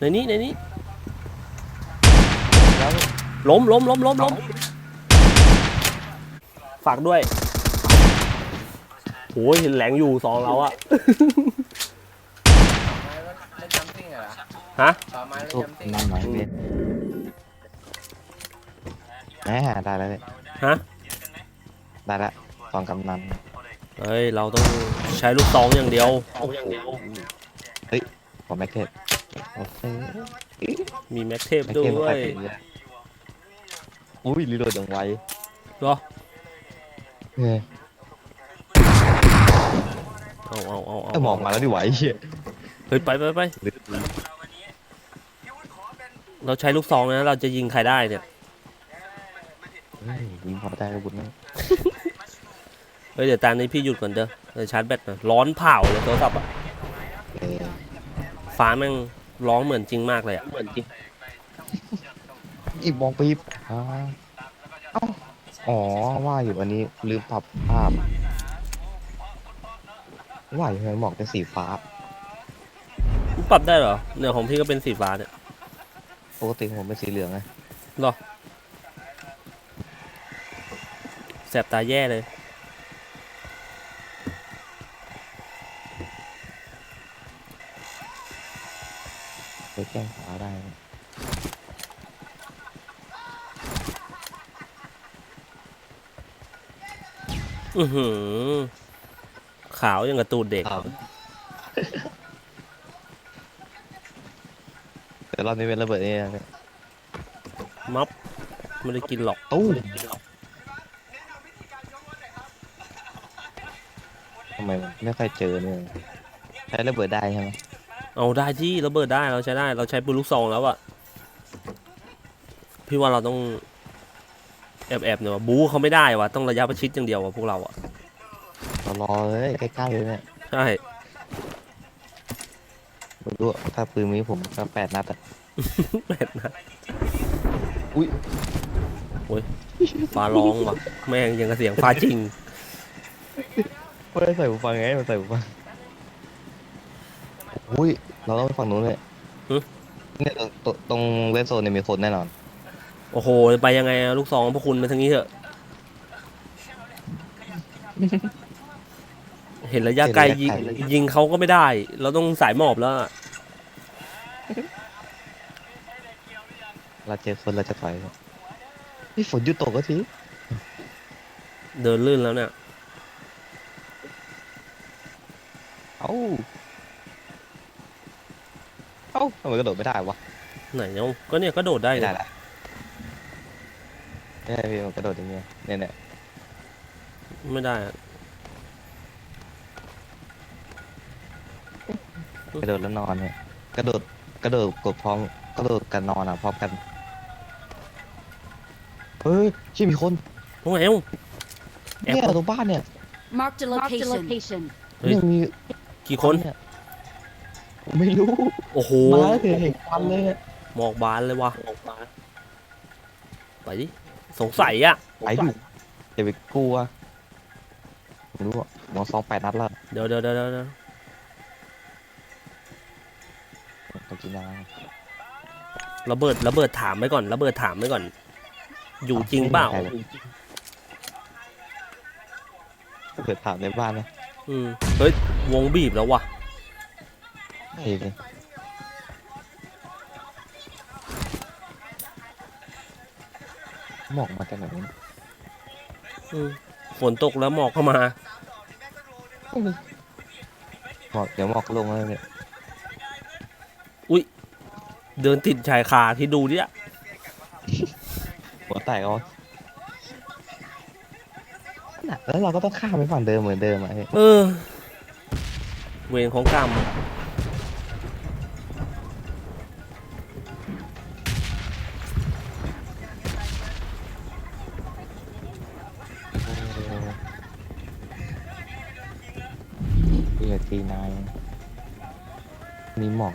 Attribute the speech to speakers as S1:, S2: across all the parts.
S1: ในนี้ในนี้
S2: แล้ว
S1: ล้มล้มล้มล้มล้มฝากด้วยโอ้ยแหลงอยู่สองเราอะ
S3: เล่นจัมปิ้งเหรอ
S1: ฮะ
S3: ต่อไม้เล่น
S2: ทุบ
S3: จัมปิ้ง
S2: นั่นหน่อยเว้ยแหมได้แล้วเนี่ย
S1: ฮะ
S2: ได้แล้วตอนกำนัน
S1: เฮ้ย เราต้องใช้ลูกซองอย่างเดียว
S2: ขอแม็กเทป โอเค
S1: มีแม็กเทป
S2: แม็ก
S1: ด้
S2: เทป
S1: ว
S2: ไป
S1: ย
S2: เป็นเยอะอุ้ยรีโหลดอย่างไว
S1: เหรอ
S2: เฮ้ย
S1: เอาเอาเอาเอา
S2: ถ้ามองมาแล้วดิไหวเหี้ย
S1: เฮ้ยไปไปไป
S2: ลึก
S1: เราใช้ลูกซองนะเราจะยิงใครได้เนี่ย
S2: เฮ้ยยิงพอได้ก็บุญนะ
S1: เฮ้ยเดี๋ยวตามนี้พี่หยุดก่อนเด้อเดี๋ยวชาร์จแบตหน่อยร้อนเผาเลยโทรศัพท์อะ
S2: เออ
S1: ฟ้าแม่ง ร้องเหมือนจริงมากเลยอะ
S2: อีกมองปี๊บอ่าเอ้าอ๋อว่าอยู่อันนี้ลืมปรับภาพว่าอยู่ทำไมหมอกเป็นสีฟ้า
S1: ปรับได้เหรอเนี่ยของพี่ก็เป็นสีฟ้าเนี่ย
S2: ปกติของผมเป็นสีเหลืองไง
S1: เหรอแสบตาแย่เลย
S2: ไปแกล้งฟ้าได้นะ
S1: อือหือขาวยังกระตูดเด็ก
S2: ครับ แต่รอบนี้เป็นระเบิดนี่นะเนี่ย
S1: ม็อบไม่ได้กินหรอก
S2: ตู้มทำไมมันไม่ค่อยเจอเนี่ยใช้ระเบิดได้ใช่ไหม
S1: เอาได้ที่ระเบิดได้เราใช้ได้เราใช้ปืนลูกซองแล้วอะพี่ว่าเราต้องแอบแอบๆหน่อยว่ะบู๊เขาไม่ได้ว่ะต้องระยะประชิดอย่างเดียวว่ะพวกเราอะ
S2: เรารอเลยใกล้ๆเลยเนี่ย
S1: ใช่
S2: ไม่รู้อะถ้าปืนนี้ผมก็แปดนัดอะ
S1: แม่นนะ
S2: อุ้ย
S1: ฟ้าร้องว่ะแม่งยังกับเสียงฟ้าจริง
S2: ไม่ได้ใส่หูฟังไงมันใส่หูฟังอุ้ย เราต้องไปฝั่งนู้นเลย
S1: หึ
S2: เนี่ยตรงตรงตรงเลนโซนเนี่ยมีคนแน่นอน
S1: โอ้โห ไปยังไงอะลูกซองพวกคุณมาทางนี้เถอะ เห็นระยะไกลยิงยิงเขาก็ไม่ได้ เราต้องสายหมอบแล้วอะ
S2: เราเจอคนเราจะถอยนี่ฝนหยุดตกก็ที
S1: เดินลื่นแล้วเนี่ย
S2: เอ้าเอ้าทำไมกระโดดไม่ได้วะ
S1: ไหนเนาะก็เนี่ยก็โดดได้
S2: ไม่
S1: เล
S2: ได้
S1: ย
S2: ละไม่ได้พี่มันกระโดดอย่างเงี้ยเนี่ยเนี่ย
S1: ไม่ได้อะ
S2: กระโดดแล้วนอนเนี่ยกระโดดกระโดดกดพร้อมกระโดดกันนอนอะพร้อมกันเฮ้ยชี่มีคน
S1: ตรงไหนเอ้าแอบ
S2: เนี่ยตรงบ้านเนี่ย
S4: Marked a location.
S1: เฮ้ย
S2: เนี่ยมี
S1: กี่คน
S2: เนี่ยผม ไม่รู้
S1: โอ้โห
S2: มาแล้วเห็นควันเลยอะ
S1: หมอกบานเลยว่ะไปดิสงสัยอะ
S2: ไปดูอย่าไปกลัวผมรู้อะหมอสองแปดนัดละ
S1: เดี๋ยวเดี๋ยวเดี๋ยวเดี๋ยว
S2: ต้องกินยา
S1: ระเบิดระเบิดถามไว้ก่อนระเบิดถามไว้ก่อน อยู่จริงเปล่า
S2: เกิดถามในบ้านนะ
S1: อืมเฮ้ยวงบีบแล้วว่ะ
S2: ไม่เลยหมอกมาจากไหนวะ
S1: อืมฝนตกแล้วหมอกเข้ามา
S2: หมอกเดี๋ยวหมอกก็ลงแล้วเนี่ย
S1: เดินติดชายคาที่ดูเนี่ย
S2: หัวแตกเอาน่ะแล้วเราก็ต้องข้ามไปฝั่งเดิมเหมือนเดิมอะเฮ้ย
S1: เออ เวรของกรรม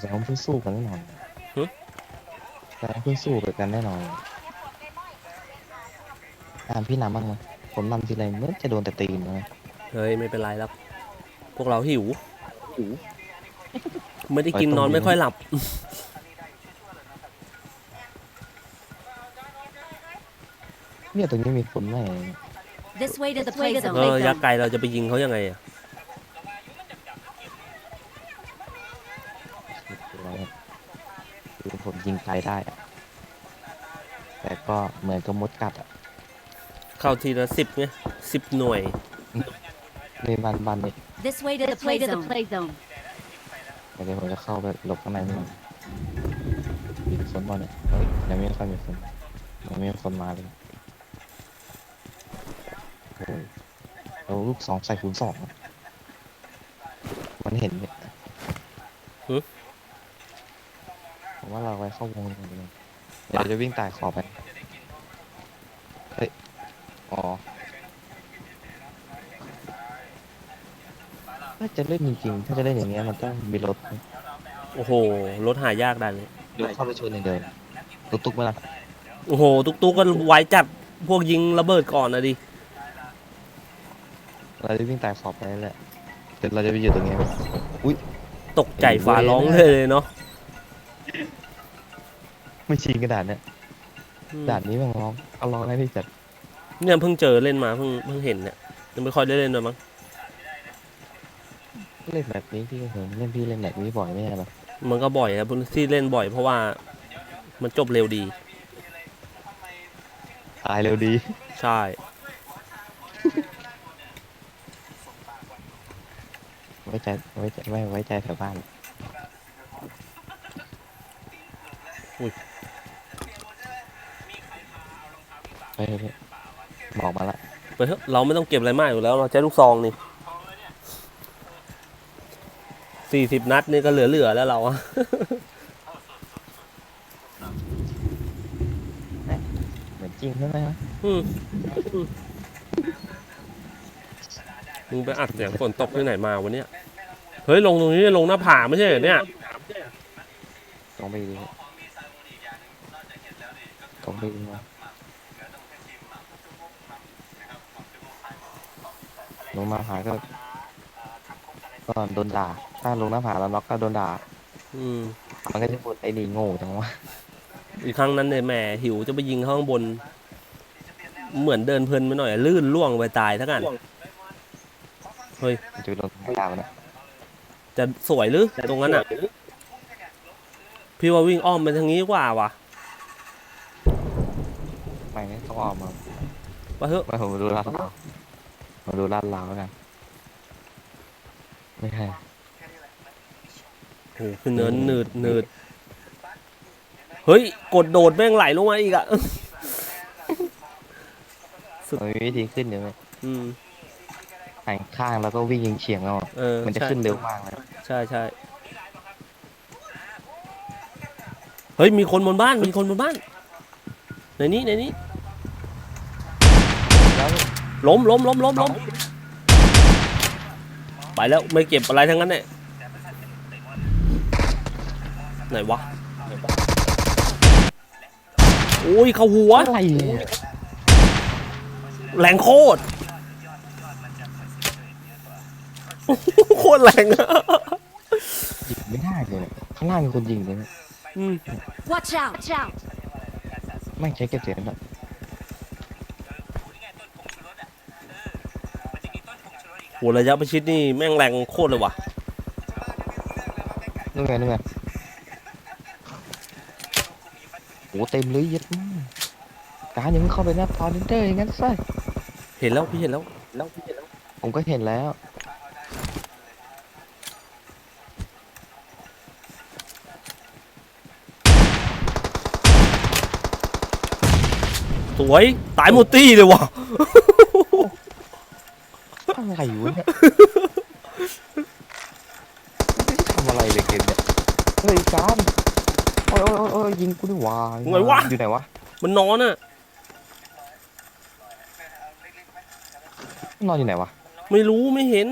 S2: แสดงว่เพื่อสู้กันแน่นอนหึ แสดงว่เพื่อสู้กันแน่นอนตามพี่นำบ้างไหมผมนำทีไรเมื่อนจะโดนแต่ตีนเลย
S1: เฮ้ยไม่เป็นไรแล้วพวกเราหิวหิวไม่ได้กินนอนไม่ค่อยหลับ
S2: เนี่ยตรงนี้มีผมไหม
S4: This way to the play
S1: เอ
S4: zone.
S1: อยักษ์ไกลเราจะไปยิงเขายังไงอะ
S2: ยิงไกลได้อะแต่ก็เหมือนกับมดกัดอะ
S1: เข้าทีละสิบไงสิบหน่วย
S2: ในบ้านบ้านนี่
S4: This way to the play zone.
S2: เดี๋ยวผมจะเข้าไปหลบข้างในนี่ก่อนมีคนบ่เนี่ยเฮ้ยยังไม่ค่อยมีคนยังไม่มีคนมาเลยโอ้ยเราลูกสองใส่คูณสองอะมันเห็นเนี่ย
S1: หึ
S2: ผม ว่าเราไว้เข้าวงกันเลยเดี๋ยวเราจะวิ่งตายขอบไป เฮ้ย อ๋อถ้าจะเล่นจริงๆ ถ้าจะเล่นอย่างเงี้ยมันต้องมีรถ
S1: โอ้โห รถหายากได้เลย
S2: เดี๋ยวเข้าไปชนอย่างเดียวตุ๊กตุ๊กๆมาละ
S1: โอ้โห ตุกตุกก็ไวจัดพวกยิงระเบิดก่อนนะดิ
S2: เราจะวิ่งตายขอบไปนั่นแหละเดี๋ยวเราจะไปอยู่ตรงนี้
S1: ตกใจฟ้าร้องเลยเนาะ
S2: ไม่ชินกระดาษเนี่ย
S1: อืม
S2: ด่านนี้แมันร้องเอาร้องได้ที่จัด
S1: เนี่ยเพิ่งเจอเล่นมาเพิ่งเพิ่งเห็นเนี่ยยังไม่ค่อยได้เล่นเลยมั้ง
S2: เล่นแบบนี้พี่ก็เห็นเล่นพี่เล่นแบบนี้บ่อยไม่ใช่เหรอ
S1: มันก็บ่อยครับที่เล่นบ่อยเพราะว่ามันจบเร็วดี
S2: ตายเร็วดี
S1: ใช่
S2: ไว้ใจไว้ใจไม่ไว้ใจแถวบ้าน ไปเถอะพี่บอกมาละ
S1: ไปเถอะเราไม่ต้องเก็บอะไรมากอยู่แล้ว เราใช้ลูกซองนี่สี่สิบนัดนี่ก็เหลือๆแล้วเราอะ
S2: เหมือนจริงใช่ไหมวะ
S1: อืมอืมมึงไปอัดเสียงฝนตกที่ไหนมาวันเนี้ยเฮ้ยลงตรงนี้ลงหน้าผาไม่ใช่เหรอเนี่ย
S2: ต้องไปดูต้องไปดูมา ลงมาหาก็ก็โดนด่า ถ้าลงหน้าผาแล้วน็อกก็โดนด่า
S1: อืม
S2: มันก็จะพูดไอ้นี่โง่จังวะ
S1: อีกครั้งนั้นเนี่ยแหมหิวจะไปยิงเขาข้างบน เหมือนเดินเพลินไปหน่อย ลื่นล่วงไปตายทั้งนั้นเฮ้ย
S2: มันจะไปลงไม่ด่ามันนะ
S1: จะสวยหรือตรงนั้นอะ พี่ว่าวิ่งอ้อมไปทางนี้ดีกว่าวะ
S2: ไม่งั้นต้องออกมา
S1: ไปเถอะ
S2: ไม่ผมมาดูลาดเรา มาดูลาดเราแล้วกัน ไม่ใช่
S1: โอ้โหขึ้นเนินหนืดหนืดเฮ้ย กดโดดแม่งไหลลงมาอีกอะสุด
S2: มันมีวิธีขึ้นเดี๋ยวไหม
S1: อืม
S2: หันข้างแล้วก็วิ่งยิงเฉียงเอา
S1: เออ
S2: มันจะ
S1: ใช่
S2: ขึ้นเร็วมากเลย
S1: ใช่ใช่เฮ้ย มีคนบนบ้านมีคนบนบ้านในนี้ในนี้
S2: แล้ว
S1: ล้มล้มล้มล้มล้มไปแล้วไม่เก็บอะไรทั้งนั้นเนี่ยไหนวะโอ้ยเข้าหัว
S2: อะไรเนี่ย
S1: แรงโคตรโคตรแรงอะ
S2: ยิงไม่ได้เลยเนี่ยข้างล่างมีคนยิงเลยเนี่ย
S1: อืม
S4: Watch out! Watch out!
S2: ไม่ใช้เก็บเสียงแบบ
S1: โหระยะประชิดนี่แม่งแรงโคตรเลยว่ะ
S2: นู่นไงนู่นไงโอ้เต็มเลยเยัดมากการยังไม่เข้าไปนะพอนิเตอร์อย่างนั้นซะ
S1: เห็นแล้วพี่เห็นแล้ว
S2: ผมก็เห็นแล้ว
S1: สวย ตายหมดตี้เลยว่ะ
S2: อะไรวะเนี่ยไม่ได้ทำอะไรเลยเกมเนี่ยเฮ้ยการโอ้ยโอ้ยโอ้ยโอ้ยยิงกูดิวะ
S1: ไงวะ
S2: อยู่ไหนวะ
S1: มันนอนอะ
S2: นอนอยู่ไหนวะ
S1: ไม่รู้ไม่เห็น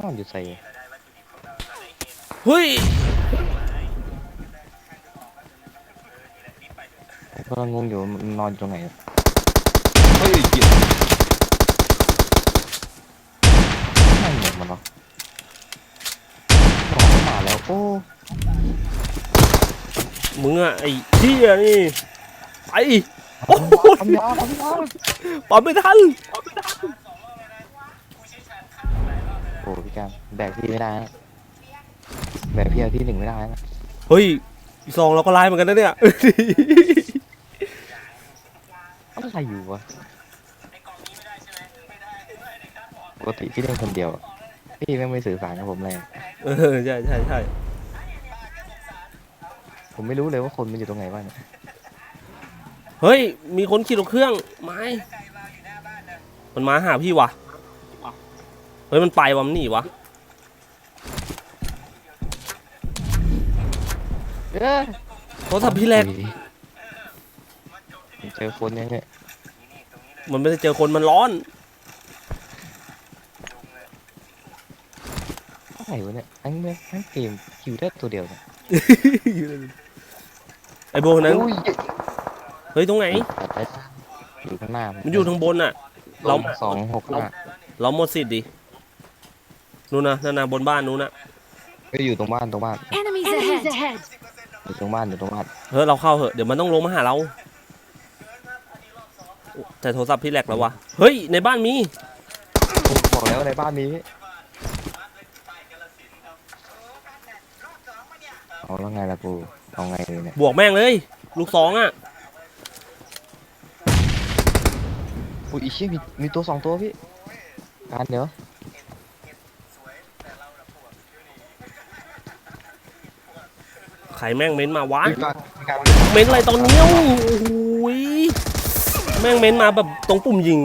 S2: นอนอยู่ใส่
S1: เฮ้ย
S2: ผมกำลังงงอยู่มันนอนอยู่ตรงไหนอะเฮ้ยเหี้ยนั่นเหมือนมันเนาะหมอเข้ามาแล้ว โอ้
S1: มึงอะไอ้เที่ยนี่ไปโอ้โห
S2: ปั๊มยาปั๊มยา
S1: ปั๊มไม่ทัน
S2: โอ้พี่การแบกพี่ไม่ได้นะแบกพี่เอาที่หนึ่งไม่ได้นะ
S1: เฮ้ยอีซองเราก็ไล่เหมือนกันนะเนี่ย
S2: อะไรอยู่วะปกติพี่เล่นคนเดียวอะ พี่แม่งไม่สื่อสารกับผมเลย
S1: เออใช่ใช่ใช่
S2: ผมไม่รู้เลยว่าคนมันอยู่ตรงไหนบ้างเนี่ย
S1: เฮ้ย มีคนขี่รถเครื่องไม้มันมาหาพี่วะเฮ้ยมันไปวะมันหนีวะ
S2: เอ้ย
S1: โทรศัพท์พี่แหลก
S2: เจอคนยังเนี่ย
S1: มันไม่ได้เจอคนมันร้อน
S2: อะไรวะเนี่ยทั้งเมื่อทั้งเกมคิวได้ตัวเดียวเนี่ย
S1: ไอ้โบคนนั้น
S2: อุ้ย
S1: เฮ้ยตรงไหน
S2: ตัดไปอยู่ข้างหน้า
S1: มันอยู่ทางบนน่ะ เรา
S2: สองหกห้า
S1: เราหมดสิทธิ์ดินู่นนะนั่นนะบนบ้านนู้นนะ
S2: ก็อยู่ตรงบ้านตรงบ้าน
S4: Enemies ahead.
S2: อยู่ตรงบ้านอยู่ตรงบ้าน
S1: เฮ้ยเราเข้าเหอะเดี๋ยวมันต้องลงมาหาเราแต่โทรศัพท์พี่แหลกแล้ววะเฮ้ยในบ้านมี
S2: บอกแล้วในบ้านนี้ เอาแล้วไงล่ะกู เอาไงเลยเนี่ย
S1: บวกแม่งเลย ลูกสองอะ
S2: อุ้ยอีเชี่ยมีมีตัวสองตัวพี่ การเดี๋ยว
S1: ไข่แม่งเม้นมาวะ
S2: พี่การพี่การ
S1: เม้นอะไรตอนเนี้ยโอ้โหยแม่งเม้นมาแบบตรงปุ่มยิง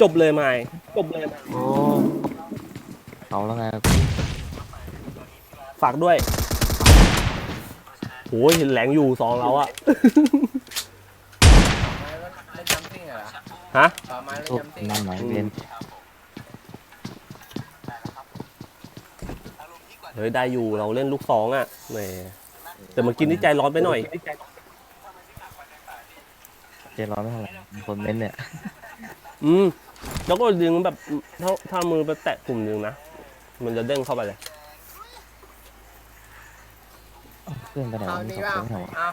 S1: จบเลยไม่จบเลย
S2: โอ้เอาแล้วไงล่ะกู
S1: ฝากด้วย โอ้ยเห็นแหลงอยู่สองเราอะ
S3: เล่นจัมปิ้งเหรอ
S1: ฮะ
S3: ต่อไม้เล่น
S2: โอ้
S3: จัมปิ้ง
S2: นั่นไหนเรียน
S1: เฮ้ยได้อยู่เราเล่นลูกสองอะแหมแต่เมันกินที่ใจร้อนไปหน่อย
S2: เจร้อนไม่เท่าไหร่คนเม้นเนี่ย
S1: อืม แล้วก็ดึงแบบถ้าถ้ามือไปแตะกลุ่มหนึ่งนะ มันจะเด้งเข้าไปเลย
S2: เพื่อนไปไหน
S3: เอา
S2: วะมี
S3: ดี
S2: สอง
S3: เปล่า
S2: คนไม่เหรอวะ
S3: เอา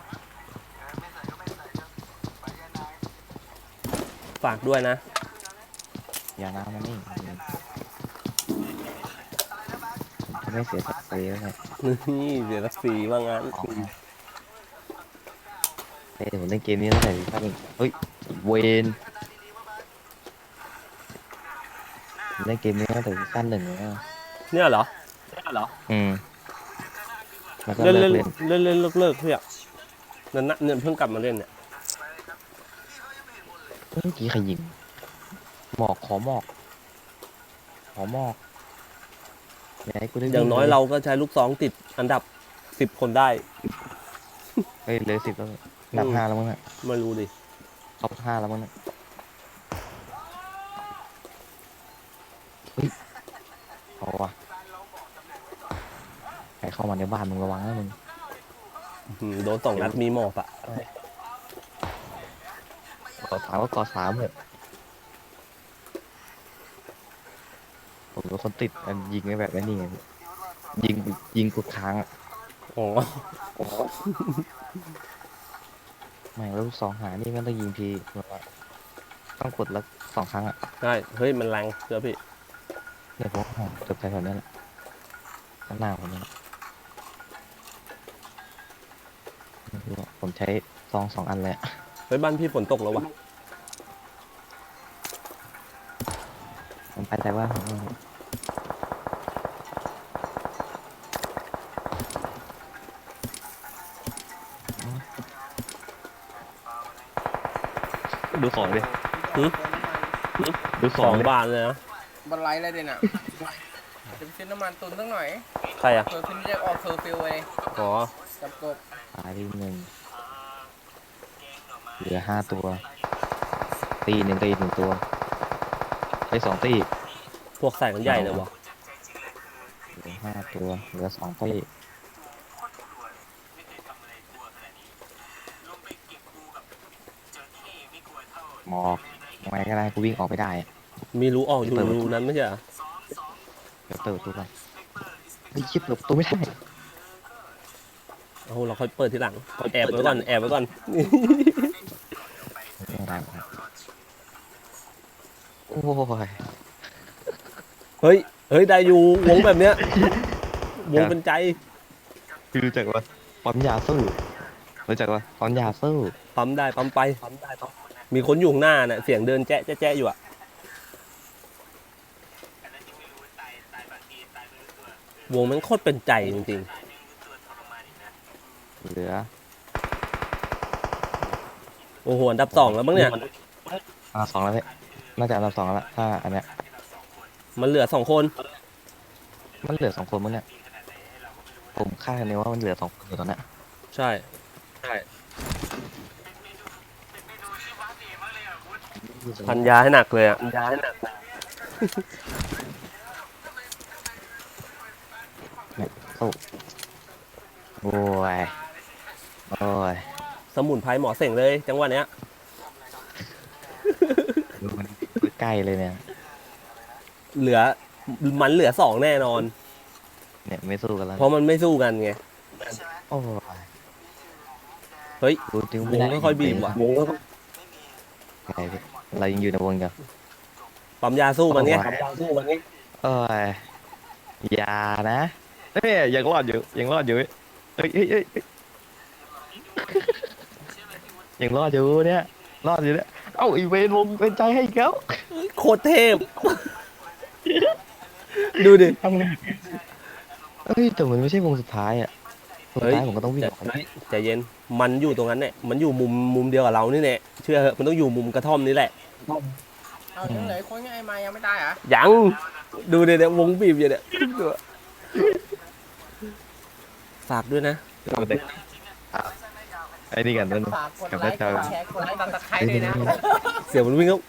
S1: ฝากด้วยนะ
S2: อย่าน้ำมันนี่ผมจะไม่เสียศักดิ์ศรีแล้วไง
S1: นี่เสียศักดิ์ศรีว่างั้น
S2: อ๋อเฮ้ยผมเล่นเกมนี้ตั้งแต่ซีซั่นเฮ้ยเวนผมเล่นเกมนี้ตั้งแต่ซีซั่นหนึ่งเลยนะ
S1: เนี่ยเหรอเนี่ยเหรอ
S2: อืม แล้วก็
S1: เล่น
S2: เลิ
S1: เล่
S2: ก
S1: น
S2: เล่น
S1: เล่นเล่นเลิกเลิกเพื่อนั่นนะเนี่ยเพิ่งกลับมาเล่นเนี่ย
S2: เมื่อกี้ใครยิงหมอกขอหมอกขอหมอกอย่าให้กูได้
S1: อย่างน้อย
S2: วิ่ล
S1: เราก็ใช้ลูกสองติดอันดับสิบคนได้
S2: เฮ้ยเหลยสิบแล้วเนี่ยอันดับ
S1: อืม
S2: ห้าแล้วมั้งเนี่ย
S1: ไม่รู้ดิ
S2: ท็อปห้าแล้วมั้งเนี่ยเฮ้ยเอาวะ ใครเข้ามาในบ้านมึงระวังนะมึง
S1: อืมโดนสองนัดมีหมอบอะ
S2: กอสามก็กอสามเถอะผมเป็นคนติดอันยิงไม่แบบนี้ไงยิงยิงกดค้างอะ
S1: อ๋อ
S2: ไม่แล้วลูกสองหานี่มันต้องยิงทีแบบว่าต้องกดแล้วสองครั้งอะ
S1: ใช่เฮ้ยมันแรงเชื่อพี่
S2: เนี่ยผมหาจบแถวๆนี้แหละข้างหน้าผมนี่แหละไม่รู้อะ ผมใช้ซองสองอันเลยอะ
S1: เฮ้ยบ้านพี่ฝนตกแล้ววะ
S2: ผมไปแต่ว่าผมไม่รู้ดูของดิดูข
S1: ส
S2: อ
S1: องง
S2: ดิ
S1: บาทเลยนะ
S3: บันไลเลยเด่นอะจะไปซื้อน้ำมันตุนตั้งหน่อย
S1: ใครอะ
S3: เผื่อคืนนี้จะออกเคอร์ฟิวเลย
S1: อ๋อ
S3: จับกบ
S2: ตายทีหนึ่ง เหลือห้าตัว ตีหนึ่งตีหนึ่งตัวไปสองตี
S1: พวกใส่กันใหญ่เลยวะ
S2: เหลือห้าตัว เหลือสองตีหมอกทำไมก็ได้กูวิ่งออกไปได้อะ
S1: มีรูออกอยู่รูนั้นไม่ใช่เหรอ
S2: เดี๋ยวเปิดประตูก่อนไอ้ยชิบเปิดประตูไม่ได้
S1: เอาเราค่อยเปิดทีหลัง แอบไว้ก่อน แอบไว้ก่อน
S2: ไม่ได้ครับโอ้ย
S1: เฮ้ย เฮ้ย ได้อยู่วงแบบเนี้ยวงเป็นใจ
S2: คือรู้จักว่าปั๊มยาสู้รู้จักว่าปั๊มยาสู้
S1: ปั๊มได้ปั๊มไป มีคนอยู่ข้างหน้าน่ะเสียงเดินแจ๊ะแจ๊ะแจ๊ะอยู่อะวงมันโคตรเป็นใจจริง
S2: เหลือ
S1: ๆ โอ้โหอันดับสองแล้วมั้งเนี่ย
S2: อันดับสองแล้วพี่น่าจะอันดับสองแล้วล่ะถ้าอันเนี้ย
S1: มันเหลือสองคน
S2: มันเหลือสองคนมั้งเนี่ยผมคาดคะเนว่ามันเหลือสองคนอยู่ตอนเนี้ย
S1: ใช่ พันยาให้หนักเลยอะ
S2: สู้โอ้ยโอ้ย
S1: สมุนไพรหมอเสงเลย จังหวะเนี้ย
S2: ดูมันใกล้เลยเนี่ย
S1: เหลือมันเหลือสองแน่นอน
S2: เนี่ยไม่สู้กันแล้ว
S1: เพราะมันไม่สู้กันไง
S2: โอ้ย
S1: เฮ้ย
S2: ดูดิ
S1: วงไม่ค่อยบีบว่ะ
S2: ไงพี่เรายังอยู่ในวงเดียว
S1: ปั๊มยาสู้มันไง
S2: โอ้ยอย่านะเอ้ยยังรอดอยู่ยังรอดอยู่เฮ้ยเฮ้ยเฮ้ยเฮ้ ยยังรอดอยู่เนี่ยรอดอยู่เนี่ยเอ้าอีเวนวงเป็นใจให้อีกแล้ว
S1: โคตรเทพ ดูดิ
S2: ทำไงเอ้ยแต่มันไม่ใช่วงสุดท้ายอะวงสุดท้ายผมก็ต้องวิ่งออกนะ
S1: ใจเย็น มันอยู่ตรงนั้นเนี่ย มันอยู่มุมมุมเดียวกับเรานี่แหละเชื่อเหอะมันต้องอยู่มุมกระท่อมนี่แหละ
S3: เอายังเหลือคนง่ายมายังไม่ได้เหรอะ
S1: ยัง ดูดิเนี่ยวงบีบอยู่เนี่ยดูอะฝากด้วยนะ
S2: ไอ้นี่กันนั่น
S3: ฝากกด
S2: กับ
S3: ไล
S2: หน้า
S3: ค์
S2: จ
S3: ก
S2: อ
S3: ดแชร์กดไลค์ตัดตะไคร้ด้วยนะ
S1: เสียงมันวิ่งเข้า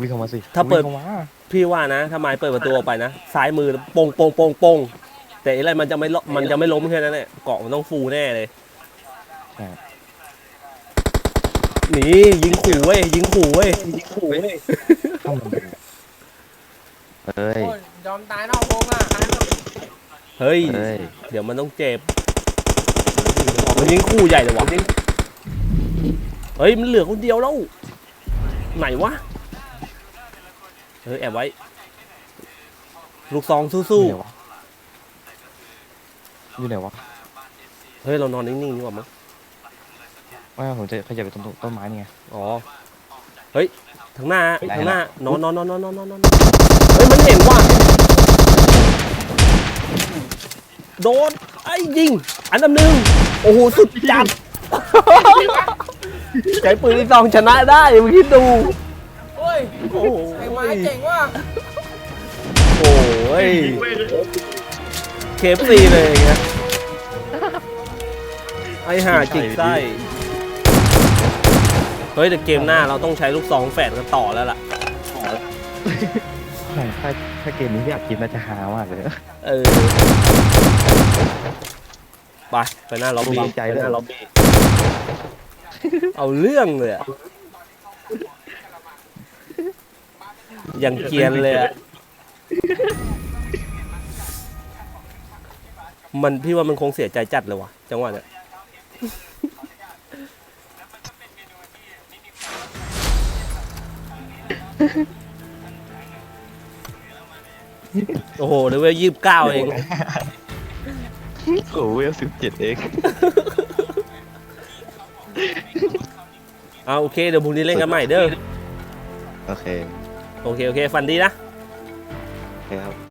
S2: วิ่งเข้ามาสิ
S1: ถ้าเปิด
S2: วิ่งเข้ามา
S1: พี่ว่านะ ถ้าไม้เปิดประตูออกไปนะ ซ้ายมือโปงโปงโปงโปงแต่อะไรมันจะไม่ล้มมันจะไม่ล้มแค่นั้นแหละเกาะมันต้องฟูแน่เลย
S2: ใช่
S1: หนียิงขู่เว้ยยิงขู่เว้ย
S2: เข้ามาดูเฮ้ย
S3: โอ้ยยอมตายนอกวงอะ
S1: เฮ้ย
S2: เฮ้ย
S1: เดี๋ยวมันต้องเจ็บ มันยิงคู่ใหญ่เลยวะเฮ้ยมันเหลือคนเดียวแล้ว ไหนวะเฮ้ยแอบไว้ ลูกซองสู้
S2: อยู่ไหนวะอยู่ไหนวะ
S1: ๆเฮ้ยเรานอนนิ่งๆดีกว่ามั้ง
S2: ไม่ผมจะขยับไปตรงต้นไม้นี่ไง
S1: อ๋อเฮ้ยทางหน้า
S2: ได้
S1: ทางหน้า
S2: ละ
S1: นอนนอนนอนนอนนอนนอนนอนเฮ้ยมันเห็นว่ะโดนไอ้ยิงอันดับหนึ่ง โอ้โหสุดจัดใช้ปืนที่สองชนะได้มึงคิดดู
S3: โอ้ย
S1: โอ้โห
S3: ไอ้ไม้เจ๋งว่ะ
S1: โอ้ยเคฟซีเลยอย่างเงี้ยไอห่าจิกไส้เฮ้ยแต่เกมหน้าเราต้องใช้ลูกซองแฝดกันต่อแล้วล่ะ
S2: ถ้าถ้าเกมนี้อยากกินน่าจะหามากเลย
S1: เออ ไปไปหน้าล็อบบี้
S2: วางใจด้วย
S1: ไปหน้าล็อบบี้เอาเรื่องเลยอะอย่างเกรียนเลยอะมันพี่ว่ามันคงเสียใจจัดเลยวะจังหวะเนี้ยโอ้โหเลเวลยี่สิบเก้าเอง
S2: โอ้ยสิบเจ็ดเอง
S1: เอาโอเคเดี๋ยวพรุ่งนี้เล่นกันใหม่เด้อ
S2: โอเค
S1: โอเคโอเคฟันดีนะ
S2: โอเคครับ